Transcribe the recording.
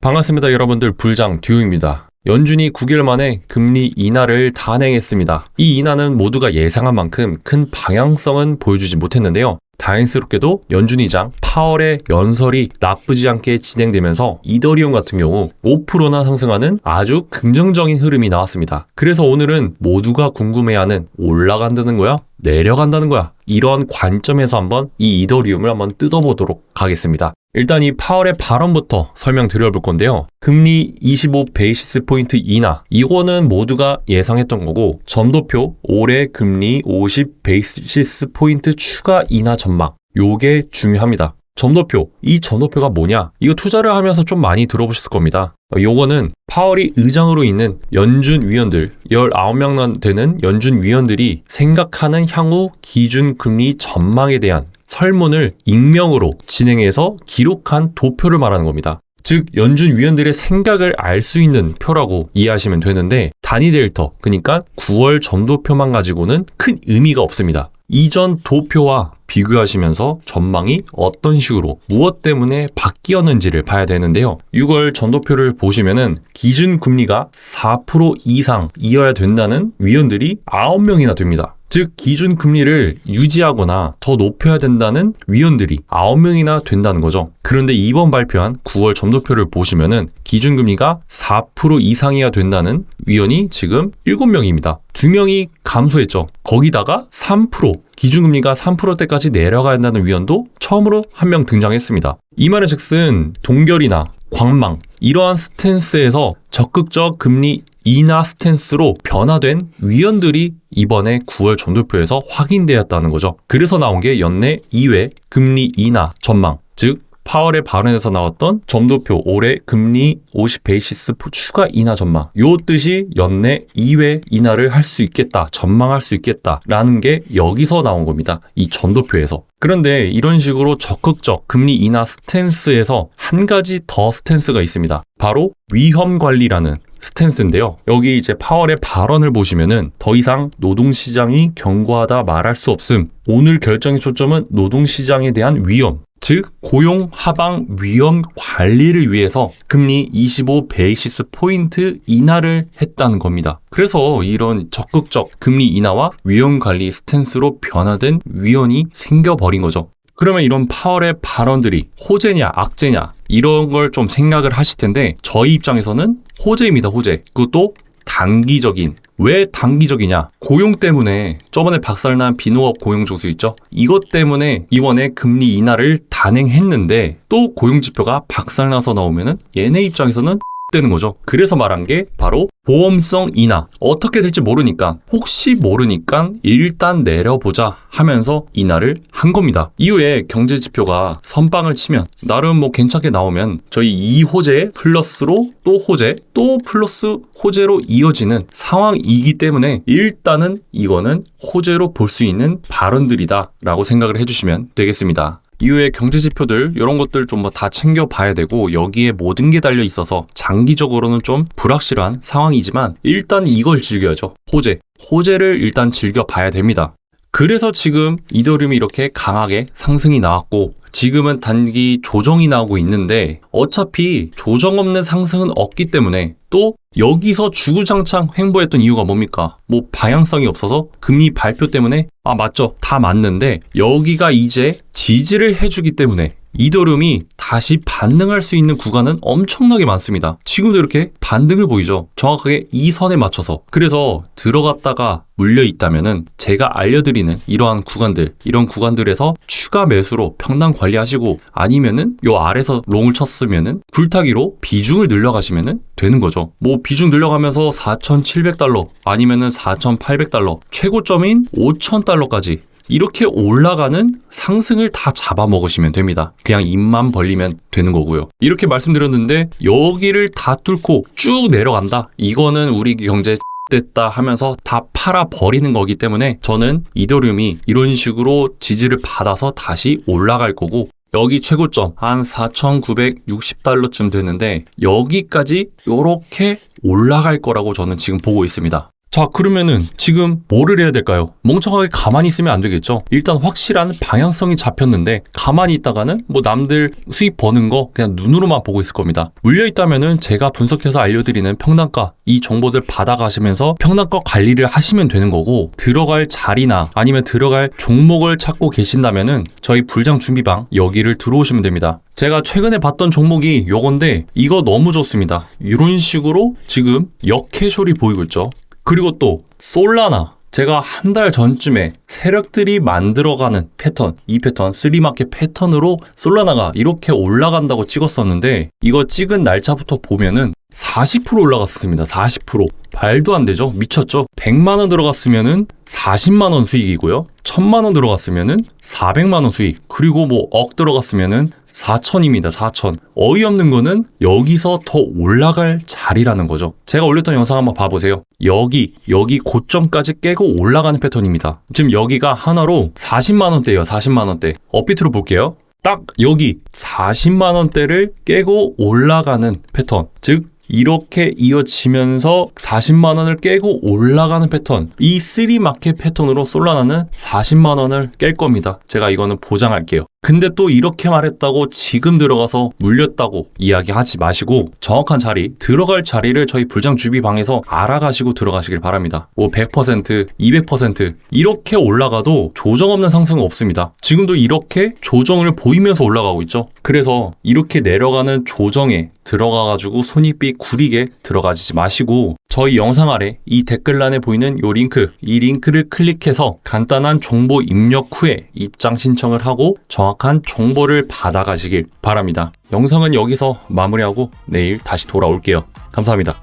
반갑습니다 여러분들 불장 듀입니다. 연준이 9개월 만에 금리 인하를 단행했습니다. 이 인하는 모두가 예상한 만큼 큰 방향성은 보여주지 못했는데요. 다행스럽게도 연준이장 파월의 연설이 나쁘지 않게 진행되면서 이더리움 같은 경우 5%나 상승하는 아주 긍정적인 흐름이 나왔습니다. 그래서 오늘은 모두가 궁금해하는 올라간다는 거야? 내려간다는 거야? 이런 관점에서 한번 이 이더리움을 한번 뜯어보도록 하겠습니다. 일단 이 파월의 발언부터 설명드려 볼 건데요. 금리 25 베이시스 포인트 인하. 이거는 모두가 예상했던 거고, 점도표 올해 금리 50 베이시스 포인트 추가 인하 전망. 요게 중요합니다. 점도표. 이 점도표가 뭐냐? 이거 투자를 하면서 좀 많이 들어보셨을 겁니다. 요거는 파월이 의장으로 있는 연준 위원들, 19명 되는 연준 위원들이 생각하는 향후 기준 금리 전망에 대한 설문을 익명으로 진행해서 기록한 도표를 말하는 겁니다. 즉 연준 위원들의 생각을 알 수 있는 표라고 이해하시면 되는데 단위 데이터 그러니까 9월 점도표만 가지고는 큰 의미가 없습니다. 이전 도표와 비교하시면서 전망이 어떤 식으로 무엇 때문에 바뀌었는지를 봐야 되는데요. 6월 전도표를 보시면은 기준 금리가 4% 이상 이어야 된다는 위원들이 9명이나 됩니다. 즉 기준 금리를 유지하거나 더 높여야 된다는 위원들이 9명이나 된다는 거죠. 그런데 이번 발표한 9월 점도표를 보시면은 기준 금리가 4% 이상이어야 된다는 위원이 지금 7명입니다. 2명이 감소했죠. 거기다가 3% 기준금리가 3%대까지 내려가야 한다는 위원도 처음으로 한 명 등장했습니다. 이 말은 즉슨 동결이나 광망 이러한 스탠스에서 적극적 금리 인하 스탠스로 변화된 위원들이 이번에 9월 전도표에서 확인되었다는 거죠. 그래서 나온 게 연내 2회 금리 인하 전망, 즉 파월의 발언에서 나왔던 점도표 올해 금리 50 베이시스 추가 인하 전망. 요 뜻이 연내 2회 인하를 할 수 있겠다, 전망할 수 있겠다라는 게 여기서 나온 겁니다. 이 점도표에서. 그런데 이런 식으로 적극적 금리 인하 스탠스에서 한 가지 더 스탠스가 있습니다. 바로 위험 관리라는 스탠스인데요. 여기 이제 파월의 발언을 보시면은 더 이상 노동시장이 견고하다 말할 수 없음. 오늘 결정의 초점은 노동시장에 대한 위험, 즉 고용 하방 위험 관리를 위해서 금리 25 베이시스 포인트 인하를 했다는 겁니다. 그래서 이런 적극적 금리 인하와 위험 관리 스탠스로 변화된 위원이 생겨버린 거죠. 그러면 이런 파월의 발언들이 호재냐 악재냐 이런 걸 좀 생각을 하실 텐데 저희 입장에서는 호재입니다 호재. 그것도 단기적인. 왜 단기적이냐? 고용 때문에 저번에 박살난 비농업 고용 조수 있죠? 이것 때문에 이번에 금리 인하를 단행했는데 또 고용 지표가 박살나서 나오면은 얘네 입장에서는 되는 거죠. 그래서 말한 게 바로 보험성 인하. 어떻게 될지 모르니까 혹시 모르니까 일단 내려보자 하면서 인하를 한 겁니다. 이후에 경제 지표가 선빵을 치면 나름 뭐 괜찮게 나오면 저희 이 호재 플러스로 또 호재 또 플러스 호재로 이어지는 상황이기 때문에 일단은 이거는 호재로 볼 수 있는 발언들이다라고 생각을 해주시면 되겠습니다. 이후에 경제 지표들 이런 것들 좀 뭐 다 챙겨 봐야 되고 여기에 모든 게 달려 있어서 장기적으로는 좀 불확실한 상황이지만 일단 이걸 즐겨야죠. 호재. 호재를 일단 즐겨 봐야 됩니다. 그래서 지금 이더리움이 이렇게 강하게 상승이 나왔고 지금은 단기 조정이 나오고 있는데 어차피 조정 없는 상승은 없기 때문에 또 여기서 주구장창 횡보했던 이유가 뭡니까? 뭐 방향성이 없어서 금리 발표 때문에 아 맞죠 다 맞는데 여기가 이제 지지를 해주기 때문에 이더룸이 다시 반등할 수 있는 구간은 엄청나게 많습니다. 지금도 이렇게 반등을 보이죠. 정확하게 이 선에 맞춰서. 그래서 들어갔다가 물려 있다면은 제가 알려드리는 이러한 구간들, 이런 구간들에서 추가 매수로 평당 관리하시고 아니면은 요 아래서 롱을 쳤으면은 불타기로 비중을 늘려가시면은 되는 거죠. 뭐 비중 늘려가면서 4,700달러 아니면은 4,800달러 최고점인 5,000달러까지 이렇게 올라가는 상승을 다 잡아먹으시면 됩니다. 그냥 입만 벌리면 되는 거고요. 이렇게 말씀드렸는데 여기를 다 뚫고 쭉 내려간다. 이거는 우리 경제 됐다 하면서 다 팔아 버리는 거기 때문에 저는 이더리움이 이런 식으로 지지를 받아서 다시 올라갈 거고 여기 최고점 한 4,960달러쯤 되는데 여기까지 이렇게 올라갈 거라고 저는 지금 보고 있습니다. 자, 그러면은 지금 뭐를 해야 될까요? 멍청하게 가만히 있으면 안 되겠죠? 일단 확실한 방향성이 잡혔는데 가만히 있다가는 뭐 남들 수입 버는 거 그냥 눈으로만 보고 있을 겁니다. 물려 있다면은 제가 분석해서 알려드리는 평단가 이 정보들 받아가시면서 평단가 관리를 하시면 되는 거고 들어갈 자리나 아니면 들어갈 종목을 찾고 계신다면은 저희 불장 준비방 여기를 들어오시면 됩니다. 제가 최근에 봤던 종목이 요건데 이거 너무 좋습니다. 이런 식으로 지금 역해쇼리 보이고 있죠. 그리고 또 솔라나 제가 한 달 전쯤에 세력들이 만들어가는 패턴, 이 패턴, 쓰리마켓 패턴으로 솔라나가 이렇게 올라간다고 찍었었는데 이거 찍은 날짜부터 보면은 40% 올라갔습니다. 40%. 말도 안 되죠? 미쳤죠? 100만 원 들어갔으면은 40만 원 수익이고요. 1000만 원 들어갔으면은 400만 원 수익. 그리고 뭐 억 들어갔으면은 4천입니다. 4천. 어이없는 거는 여기서 더 올라갈 자리라는 거죠. 제가 올렸던 영상 한번 봐보세요. 여기, 여기 고점까지 깨고 올라가는 패턴입니다. 지금 여기가 하나로 40만 원대예요. 40만 원대. 업비트로 볼게요. 딱 여기 40만 원대를 깨고 올라가는 패턴. 즉 이렇게 이어지면서 40만 원을 깨고 올라가는 패턴. 이 3마켓 패턴으로 솔라나는 40만 원을 깰 겁니다. 제가 이거는 보장할게요. 근데 또 이렇게 말했다고 지금 들어가서 물렸다고 이야기하지 마시고 정확한 자리, 들어갈 자리를 저희 불장 주비방에서 알아가시고 들어가시길 바랍니다. 뭐 100%, 200% 이렇게 올라가도 조정 없는 상승은 없습니다. 지금도 이렇게 조정을 보이면서 올라가고 있죠. 그래서 이렇게 내려가는 조정에 들어가가지고 손익비 구리게 들어가지 마시고 저희 영상 아래 이 댓글란에 보이는 요 링크, 이 링크를 클릭해서 간단한 정보 입력 후에 입장 신청을 하고 정확한 정보를 받아가시길 바랍니다. 영상은 여기서 마무리하고 내일 다시 돌아올게요. 감사합니다.